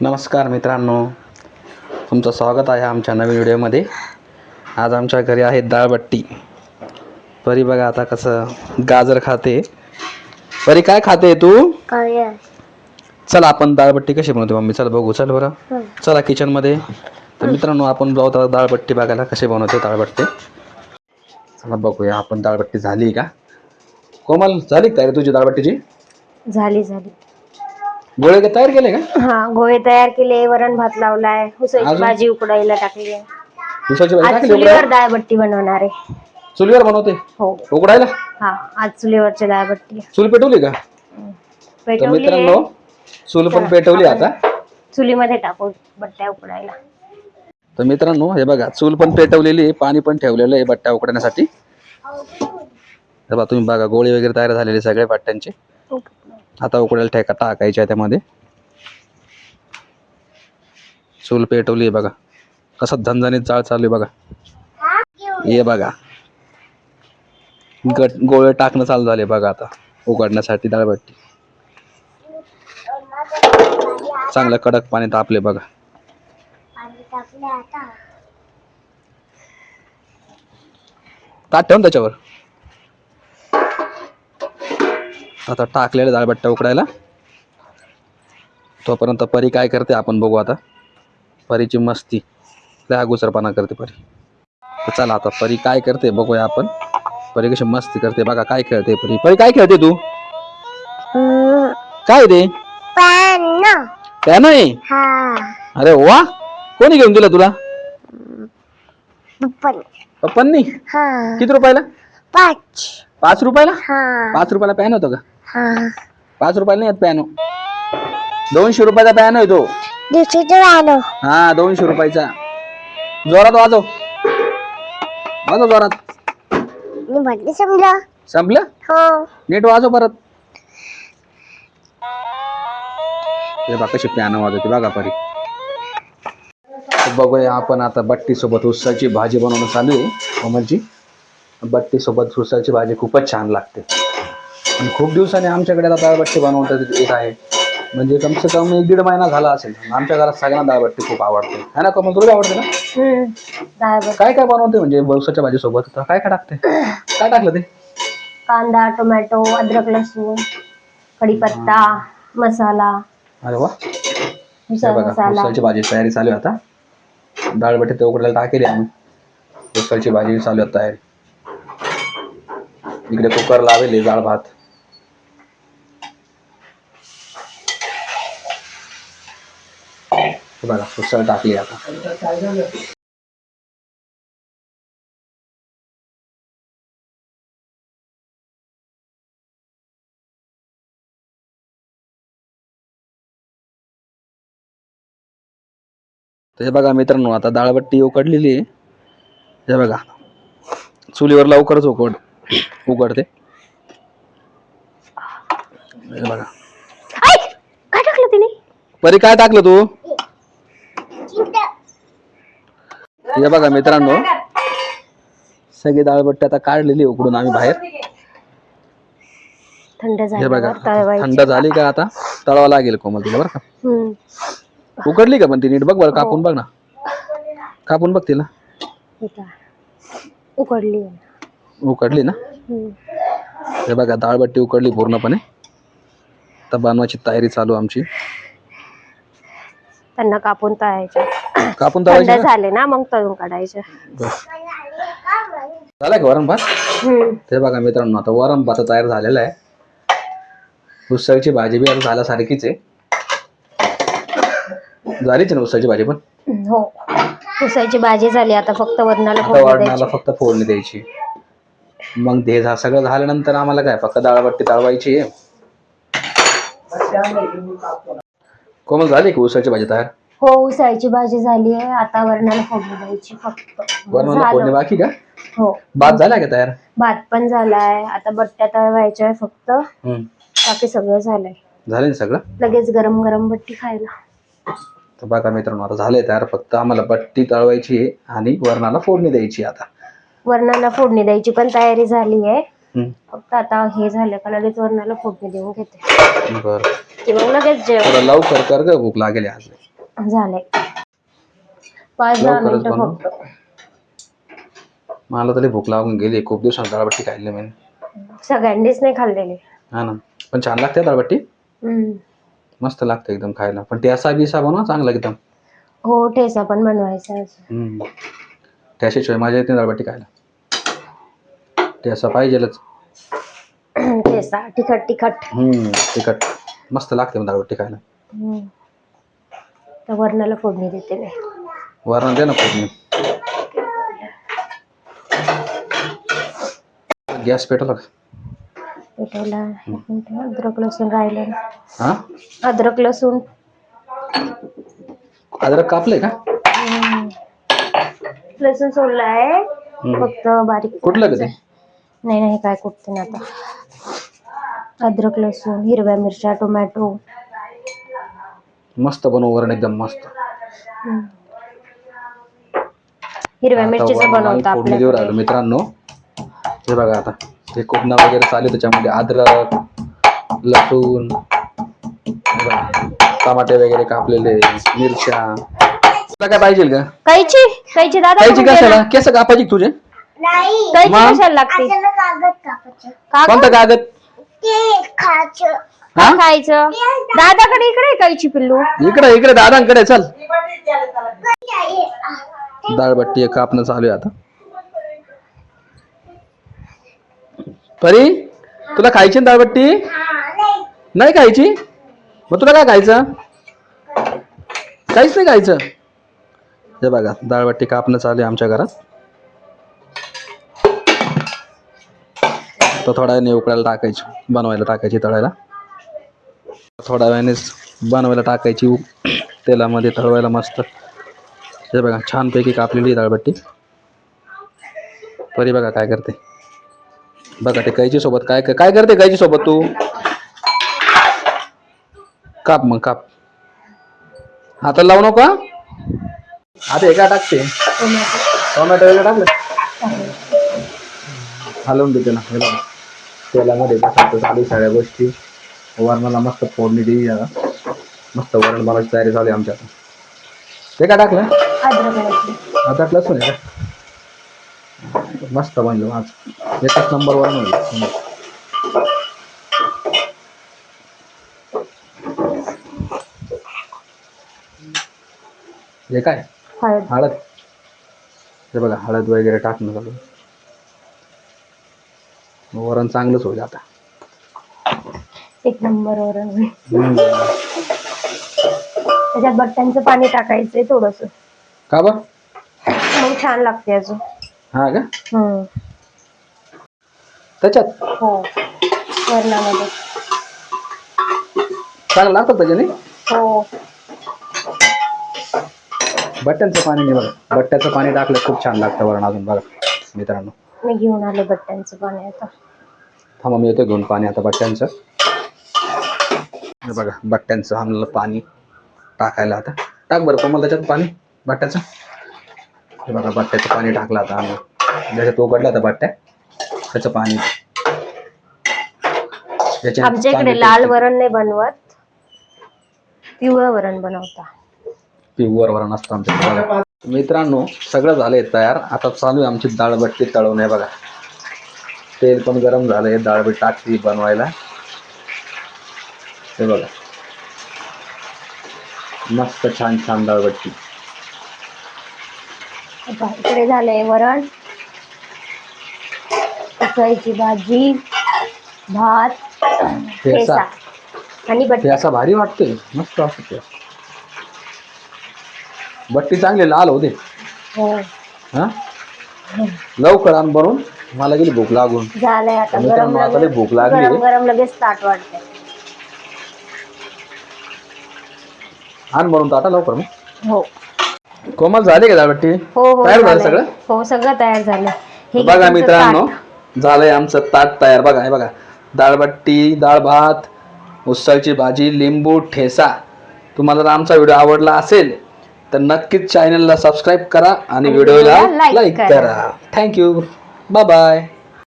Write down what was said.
नमस्कार मित्रांनो. तुमचं स्वागत आहे आमच्या नवीन व्हिडिओमध्ये. आज आमच्या घरी आहे डाळबट्टी परी बघा आता कसं गाजर खाते. परी काय खाते तू? काय चला आपण डाळबट्टी कशी बनवते मम्मी? चल बघू चल बरं. चला किचनमध्ये. तर मित्रांनो आपण जाऊ आता डाळबट्टी बघायला कशी बनवते डाळबट्टी चला बघूया आपण डाळबट्टी झाली का? कोमल झाली का तयारी तुझी डाळबट्टीची झाली झाली. गोळे तयार केले का? हा गोळे तयार केले वरण भात लावलाय उसळीची अजून? भाजी उकडायला टाकली. आहे. दुसऱ्याची भाजी आज टाकली चुलीवर उकडायला? डाळबट्टी बनवणार आहे. चुलीवर बनवते? हो. उकडायला? हा आज चुलीवरची डाळबट्टी. चूल पेटवली का? तर पेटवली मित्रांनो आहे. चूल पण पेटवली आता. चुलीमध्ये टाकू बट्ट्या उकडायला. तर मित्रांनो हे बघा चूल पण पेटवलेली आहे पाणी पण ठेवलेलं आहे बट्ट्या उकडण्यासाठी हे बघा तुम्ही बघा गोळी वगैरे तयार झालेले सगळे बट्ट्यांचे. आता उकडायला ठेका टाकायच्या त्यामध्ये. चूल पेटवली आहे बघा. कसं झणझणीत जाळ चालू आहे बघा. हे बघा. गट गोळे टाकणं चालू झाले बघा आता. उकडण्यासाठी डाळबट्टी चांगलं कडक पाणी तापले बघा. ताट ठेवून त्याच्यावर. आता टाकलेलं डाळबट्ट्या उकडायला. तोपर्यंत परी काय करते आपण बघू आता. परीची मस्ती. लय अगोचरपणा करते परी. तर चला आता परी काय करते बघूया आपण. परी कशी मस्ती करते बघा काय खेळते परी. परी काय खेळते तू? काय ते? त्या नाही अरे वा. कोणी घेऊन दिलं तुला? पप्पांनी. किती रुपयाला? पाच. पाच रुपयाला? हा. पाच रुपयाला पॅन होतो का? हा. पाच रुपयाला नाही येत पॅनो दोनशे रुपयाचा पॅन आहे तो. आलो हा दोनशे रुपयाचा. जोरात वाजव. वाजव जोरात. मी म्हटलं समजा. संपलं? हो. नीट वाजव परत. हे बघा कशी पॅन वाजवते बघा परी. तर बघूया आपण आता बट्टी सोबत उसाची भाजी बनवणं चालू आहे. कोमलची बट्टी सोबत उसाची भाजी खूपच छान लागते. आणि खूप दिवसांनी आमच्याकडे आता डाळबट्टी बनवतात येत आहे. म्हणजे कम से कम एक दीड महिना झाला असेल. आमच्या घरात सगळ्यांना डाळबट्टी खूप आवडते. है ना कमल तुला आवडते ना? काय काय बनवते म्हणजे उसाच्या भाजी सोबत काय काय टाकते? काय टाकलं ते? कांदा टोमॅटो अद्रक लसूण कढीपत्ता मसाला. अरे वा. मिसळ बघा मसाला. उसाची भाजी तयारी चालू आहे आता. डाळबट्टी ते उकडायला टाकेली आम्ही. उसाची भाजी चालू आहे तयारी. इकडे कुकर लावेल डाळ भात. बघा उसळ टाकली आता हे बघा मित्रांनो आता डाळबट्टी उकडलेली आहे. हे बघा. चुलीवर लवकरच उकड उकडते. हे बघा! काय टाकलं तिने? परी काय टाकलं तू? हे बघा मित्रांनो. सगळी डाळबट्टी आता काढलेली उकडून आम्ही बाहेर. थंड हे बघा थंड झाली का आता? तळावं लागेल कोमल तिला बरं का. उकडली का पण ती नीट? बघ बरं कापून बघ ना. कापून बघ तिला. उकडली. उकडली ना. हे बघा डाळबट्टी उकडली पूर्णपणे. आता बनवायची तयारी चालू आमची. त्यांना कापून तळायचे. कापून थंड तळायची? झाले ना मग तळून काढायचे. बस. झालं का वरण भात? हम्म. ते बघा मित्रांनो आता वरण भात तयार झालेला आहे. उसळची भाजी बी आता झाल्यासारखीच आहे. झालीच ना उसळची भाजी पण? हो. उसाची भाजी झाली आता फक्त वरणाला आता फोडणी वरणाला द्यायची. फक्त फोडणी द्यायची. मग ते झा- सगळं झाल्यानंतर आम्हाला काय? फक्त डाळबट्टी तळवायची आहे. कोमल झाली का उसळची भाजी तयार? हो उसाची भाजी झाली आहे. आता वरणाला फोडणी द्यायची फक्त. वरणाला फोडणी झालं. बाकी का? हो. भात झाला का तयार? भात पण झालाय. आता बट्ट्या तळवायच्या आहे फक्त. हम्म. बाकी सगळं झालंय. झालं ना सगळं? लगेच गरम गरम बट्टी खायला. तर बघा मित्रांनो आता झालंय तयार. फक्त आम्हाला बट्टी तळवायची आहे आणि वरणाला फोडणी द्यायची आता. वरणाला फोडणी द्यायची पण तयारी झाली आहे. हम्म, फक्त आता हे झालं का लगेच वरणाला फोडणी देऊन घेते. बरं. की मग लगेच जेवण. थोडं लवकर कर ग भूक लागेल आज. झालंय पाच दहा लवकरच मिनिटं बनव. फक्त. मला तरी भूक लागून गेली. खूप दिवसांनी दाळबट्टी खाल्ली मी. सगळ्यांनीच नाही खाल्लेली. हा ना. पण छान लागते दाळबट्टी? हम्म. मस्त लागते एकदम खायला. पण ठेसा बिसा बनवा चांगला एकदम. हो ठेचा पण बनवायचा आहे अजून. हम्म. ठेशाशिवाय मजा येते दाळबट्टी खायला. ठेसा पाहिजेलच. ठेचा तिखट तिखट. हम्म तिखट. मस्त लागते मग दाळबट्टी खायला. हम्म. तर वरणाला फोडणी देते मी. वरण दे ना फोडणी. गॅस पेटवला का? पेटायला एक मिनिट, अद्रक लसूण राहिलं ना. हा? अद्रक लसूण. अद्रक कापले का? हम्म. लसूण सोडलाय हम्म. फक्त बारीक कुठलं का ते? नाही नाही काय कुठते ना आता. अद्रक लसूण हिरव्या मिरच्या टोमॅटो. मस्त बनव वरण एकदम मस्त. हम्म. हिरव्या मिरचीचं वरणाला फोडणी देऊ राहिलो मित्रांनो. हे बघा आता हे कुटणा वगैरे चालू त्याच्यामध्ये अद्रक लसूण टमाटे वगैरे कापलेले मिरच्या. तुला काय पाहिजे का कैची? कैची दादा कायची कुठे कशाला? गेला? केस कापायची का तुझे? कैची मग? कशाला लागते? कागद? कोणतं कागद? हा? काय खायचं? दादाकडे इकडे आहे कैची पिल्लू? इकडे इकडे दादांकडे चल. दाळबट्टी एक कापणं चालू आहे आता. परी तुला खायची ना दाळबट्टी? नाही खायची? मग तुला काय खायचं? काहीच नाही खायचं. हे बघा दाळबट्टी कापणं चालू आहे आमच्या घरात. तर थोड्या वेळाने उकळायला टाकायची बनवायला टाकायची तळायला. थोड्या वेळानेच बनवायला टाकायची तेलामध्ये तळवायला मस्त. हे बघा छानपैकी कापलेली आहे दाळबट्टी परी बघा काय करते. बघा ते कैची सोबत काय काय करते कैची सोबत तू? काप मग काप. हाताला लावू नका आता हे काय टाकते? टोमॅटो टोमॅटो वगैरे टाकलं? हलवून देते ना तेलामध्ये टाकायचं सगळ्या गोष्टी. वरणाला मस्त फोडणी देई जरा. मस्त वरण बनवायची तयारी आहे आमच्या ते काय टाकलं? अद्रक लसूण आहे का? मस्त बनलो आज. एकच नंबर वर होईल हे काय? हळद. हे बघा हळद वगैरे टाकणं चालू आहे. वरण चांगलंच होईल आता. एक नंबर होईल. त्याच्यात बट्ट्यांचं पाणी टाकायचंय थोडस. का बरं? मग छान लागते अजून. हा का? हम्म. त्याच्यात? हो. वरणामध्ये. चांगलं लागतं त्याच्याने? हो. बट्ट्यांचं पाणी नाही बघा. बट्ट्याचं पाणी टाकलं खूप छान लागतं वरण अजून बघा मित्रांनो. मी घेऊन आले बट्ट्यांचं पाणी आता. थांबा मी येतो घेऊन पाणी आता बट्ट्यांचं. हे बघा बट्ट्यांचं आणलं पाणी टाकायला आता. टाक बरं कोमल त्याच्यात पाणी? बट्ट्याचं? हे बघा बट्ट्याचं पाणी टाकलं आता आम्ही. ज्याच्यात उघडलं होतं बट्ट्या त्याचं पाणी. याच्याने आमच्या इकडे लाल वरण नाही बनवत. पिवळं वरण बनवता. प्युअर वरण असतं आमच्या बघा मित्रांनो सगळं झालंय तयार. आता चालू आहे आमची डाळबट्टी तळवून आहे बघा. तेल पण गरम झालंय डाळबट्टी टाकली बनवायला. हे बघा. मस्त छान छान आता इकडे झालंय वरण. उसळीची भाजी भात ठेचा आणि बट्टी असा भारी वाटतोय. मस्त वाटतं ते. बट्टी चांगली लाल होते हो. हा? लवकर आण बनवून मला गेली भूक लागून. झालंय आता गरम भूक लागली. गरम गरम लगेच ताट वाटते आण बनवून आता लवकर मग. हो. कोमल झाली का डाळबट्टी हो हो तयार झालं झालंय. सगळं? हो सगळं तयार झालं. हे घे बघा तुमचं मित्रांनो ताट. झालंय आमचं ताट तयार. बघा हे बघा. डाळबट्टी डाळ भात उसळची भाजी लिंबू ठेसा. तुम्हाला जर आमचा व्हिडिओ आवडला असेल तर नक्कीच चॅनलला सबस्क्राईब करा आणि व्हिडिओला like लाईक करा. करा. Thank you bye bye